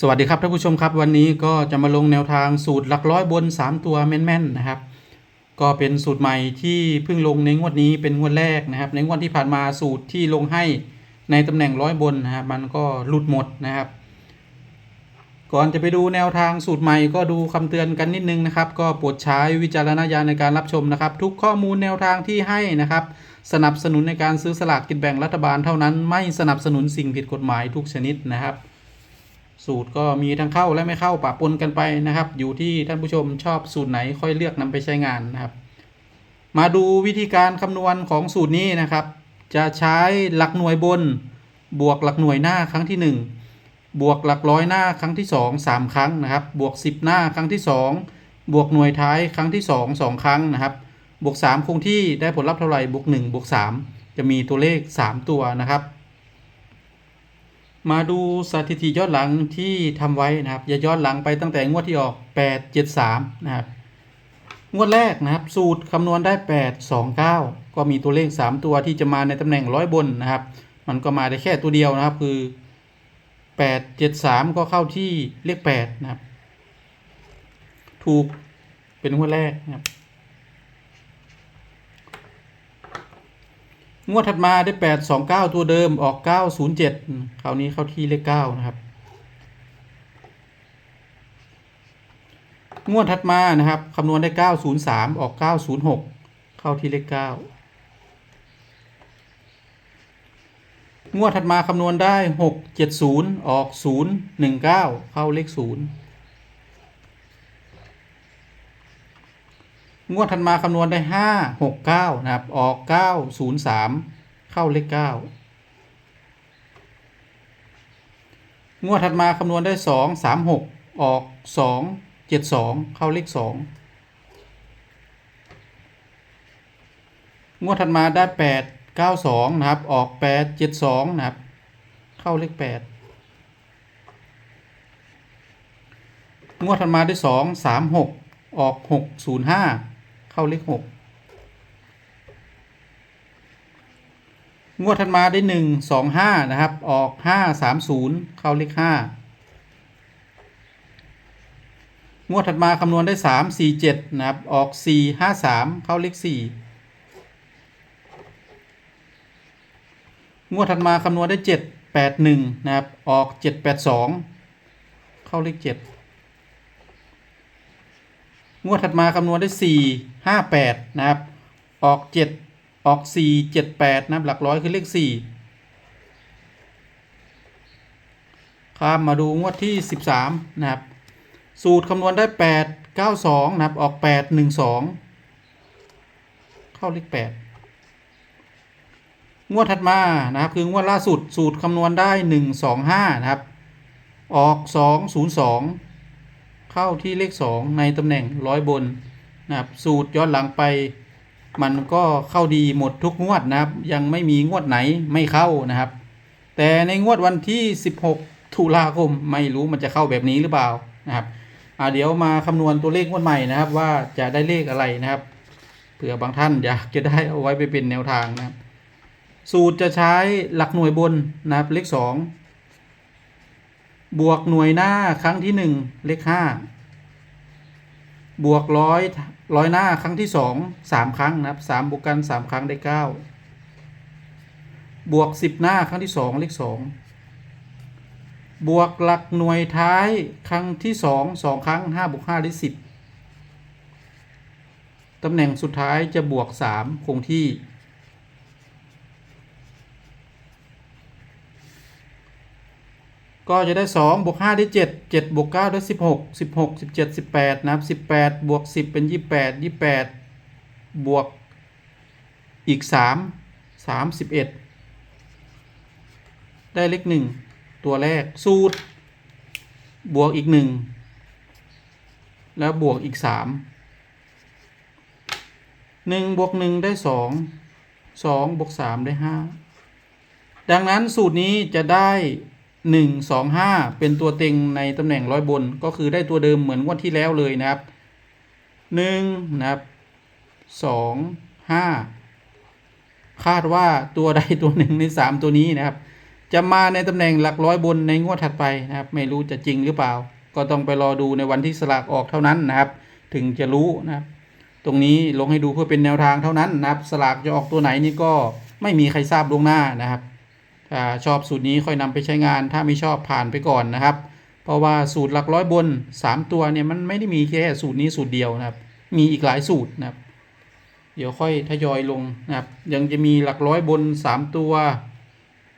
สวัสดีครับท่านผู้ชมครับวันนี้ก็จะมาลงแนวทางสูตรหลักร้อยบน 3 ตัวแม่นๆนะครับ ก็เป็นสูตรใหม่ที่เพิ่งลงในงวดนี้เป็นงวดแรกนะครับ ในงวดที่ผ่านมาสูตรที่ลงให้ในตำแหน่งร้อยบนนะครับมันก็หลุดหมดนะครับ ก่อนจะไปดูแนวทางสูตรใหม่ก็ดูคำเตือนกันนิดนึงนะครับ ก็โปรดใช้วิจารณญาณในการรับชมนะครับ ทุกข้อมูลแนวทางที่ให้นะครับ สนับสนุนในการซื้อสลากกินแบ่งรัฐบาลเท่านั้น ไม่สนับสนุนสิ่งผิดกฎหมายทุกชนิดนะครับ สูตรก็มีทั้งเข้าและไม่เข้าปะปนกันไปนะครับ อยู่ที่ท่านผู้ชมชอบสูตรไหนค่อยเลือกนำไปใช้งานนะครับ มาดูวิธีการคำนวณของสูตรนี้นะครับ จะใช้หลักหน่วยบน บวกหลักหน่วยหน้าครั้งที่ 1 บวกหลักร้อยหน้าครั้งที่ 2 3 ครั้งนะครับ บวก 10 หน้าครั้งที่ 2 บวกหน่วยท้ายครั้งที่ 2 2 ครั้งนะครับ บวก 3 คงที่ได้ผลลัพธ์เท่าไหร่บวก1บวก3จะมีตัวเลข 3 ตัวนะครับ มาดูสถิติย้อนหลังที่ทำไว้นะครับ อย่าย้อนหลังไปตั้งแต่งวดที่ออก 8 7 3 นะครับ งวดแรกนะครับ สูตรคำนวณได้ 8 2 9 ก็มีตัวเลข 3 ตัวที่จะมาในตำแหน่งร้อยบนนะครับ มันก็มาได้แค่ตัวเดียวนะครับคือ 8 7 3 ก็เข้าที่เลข8นะครับ ถูกเป็นงวดแรกนะครับ งวดถัดมาได้8 2 9ตัวเดิมออก907คราวนี้เข้าที่เลข9นะครับ งวดถัดมานะครับคำนวณได้903ออก906เข้าที่เลข9งวดถัดมาคำนวณได้670ออก019เข้าเลข0 งวดถัดมาคำนวณได้569นะครับ ออก903เข้าเลข9งวดถัดมาคำนวณได้236ออก272เข้าเลข2งวดถัดมาได้892นะครับ ออก872นะครับ เข้าเลข8งวดถัดมาได้236ออก605 เข้าเลขหกงวดถัดมาได้หนึ่งสองห้านะครับ ออกห้าสามศูนย์เข้าเลขห้างวดถัดมาคำนวณได้สามสี่เจ็ดนะครับ ออกสี่ห้าสามเข้าเลขสี่งวดถัดมาคำนวณได้เจ็ดแปดหนึ่งนะครับ ออกเจ็ดแปดสองเข้าเลขเจ็ด งวดถัดมาคำนวณได้ 4 5 8 นะครับ ออก 7 ออก 4 7 8 นะครับ หลักร้อยคือเลข 4 ข้ามมาดูงวดที่ 13 นะครับ สูตรคำนวณได้ 8 9 2 นะครับ ออก 8 1 2 เข้าเลข 8 งวดถัดมานะครับ คืองวดล่าสุดสูตรคำนวณได้ 1 2 5 นะครับ ออก 2 0 2 เข้าที่เลข 2 ในตำแหน่งร้อยบนนะครับสูตรย้อนหลังไป มันก็เข้าดีหมดทุกงวดนะครับ ยังไม่มีงวดไหนไม่เข้านะครับ แต่ในงวดวันที่ 16 ตุลาคมไม่รู้มันจะเข้าแบบนี้หรือเปล่านะครับเดี๋ยวมาคำนวณตัวเลขงวดใหม่นะครับ ว่าจะได้เลขอะไรนะครับเผื่อบางท่านอยากจะได้เอาไว้ไปเป็นแนวทางนะครับ สูตรจะใช้หลักหน่วยบนนะครับเลขสอง บวกหน่วยหน้าครั้งที่หนึ่งเลขห้าบวกร้อยร้อยหน้าครั้งที่สองสามครั้งนะครับสามบวกกันสามครั้งได้เก้าบวกสิบหน้าครั้งที่สองเลขสองบวกหลักหน่วยท้ายครั้งที่สองสองครั้งห้าบวกห้าได้สิบตำแหน่งสุดท้ายจะบวกสามคงที่ ก็จะได้สองบวกห้าได้เจ็ดเจ็ดบวกเก้าได้สิบหกสิบหกสิบเจ็ดสิบแปดนะครับสิบแปดบวกสิบเป็นยี่แปดยี่แปดบวกอีกสามสามสิบเอ็ดได้เลขหนึ่งตัวแรก สูตร บวกอีกหนึ่งแล้วบวกอีกสามหนึ่งบวกหนึ่งได้สองสองบวกสามได้ห้าดังนั้นสูตรนี้จะได้ หนึ่งสองห้าเป็นตัวเต็งในตำแหน่งร้อยบน ก็คือได้ตัวเดิมเหมือนงวันที่แล้วเลยนะครับหนึ่งนะครับสองห้าคาดว่าตัวใดตัวหนึ่งในสามตัวนี้นะครับ จะมาในตำแหน่งหลักร้อยบนในงวดถัดไปนะครับ ไม่รู้จะจริงหรือเปล่า ก็ต้องไปรอดูในวันที่สลากออกเท่านั้นนะครับ ถึงจะรู้นะครับ ตรงนี้ลงให้ดูเพื่อเป็นแนวทางเท่านั้นนะครับ สลากจะออกตัวไหนนี่ก็ไม่มีใครทราบล่วงหน้านะครับ ถ้าชอบสูตรนี้ค่อยนำไปใช้งาน ถ้าไม่ชอบผ่านไปก่อนนะครับ เพราะว่าสูตรหลักร้อยบน 3 ตัวเนี่ยมันไม่ได้มีแค่สูตรนี้สูตรเดียวนะครับ มีอีกหลายสูตรนะครับ เดี๋ยวค่อยทยอยลงนะครับ ยังจะมีหลักร้อยบน 3 ตัว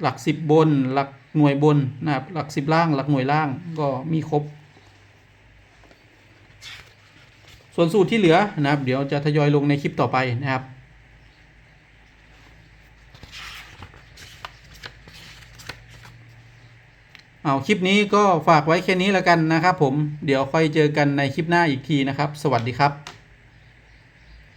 หลัก 10 บน หลักหน่วยบนนะครับ หลัก 10 ล่าง หลักหน่วยล่างก็มีครบ ส่วนสูตรที่เหลือนะครับ เดี๋ยวจะทยอยลงในคลิปต่อไปนะครับ เอาคลิปนี้ก็ฝากไว้แค่นี้แล้วกันนะครับผม เดี๋ยวค่อยเจอกันในคลิปหน้าอีกทีนะครับ สวัสดีครับ